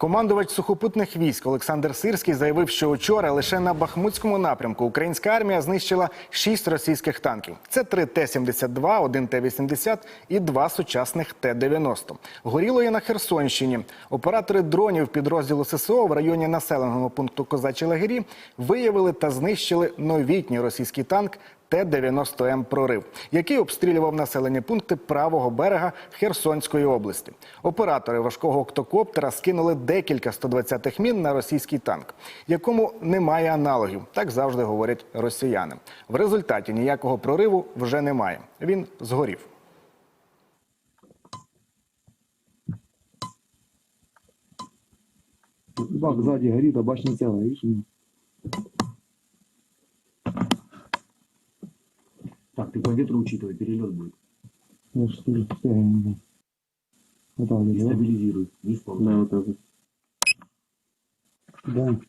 Командувач сухопутних військ Олександр Сирський заявив, що вчора лише на Бахмутському напрямку українська армія знищила шість російських танків. Це три Т-72, один Т-80 і два сучасних Т-90. Горіло і на Херсонщині. Оператори дронів підрозділу ССО в районі населеного пункту Козачі Лагері виявили та знищили новітній російський танк Т-90М «Прорив», який обстрілював населені пункти правого берега Херсонської області. Оператори важкого октокоптера скинули декілька 120-х мін на російський танк, якому немає аналогів. Так завжди говорять росіяни. В результаті ніякого прориву вже немає. Він згорів. Бак сзади горит, а башня целая, видишь? Так, ты по ветру учитывай, перелет будет. Я что ли, не стабилизируй. Не вполне. Да, вот так вот. Да.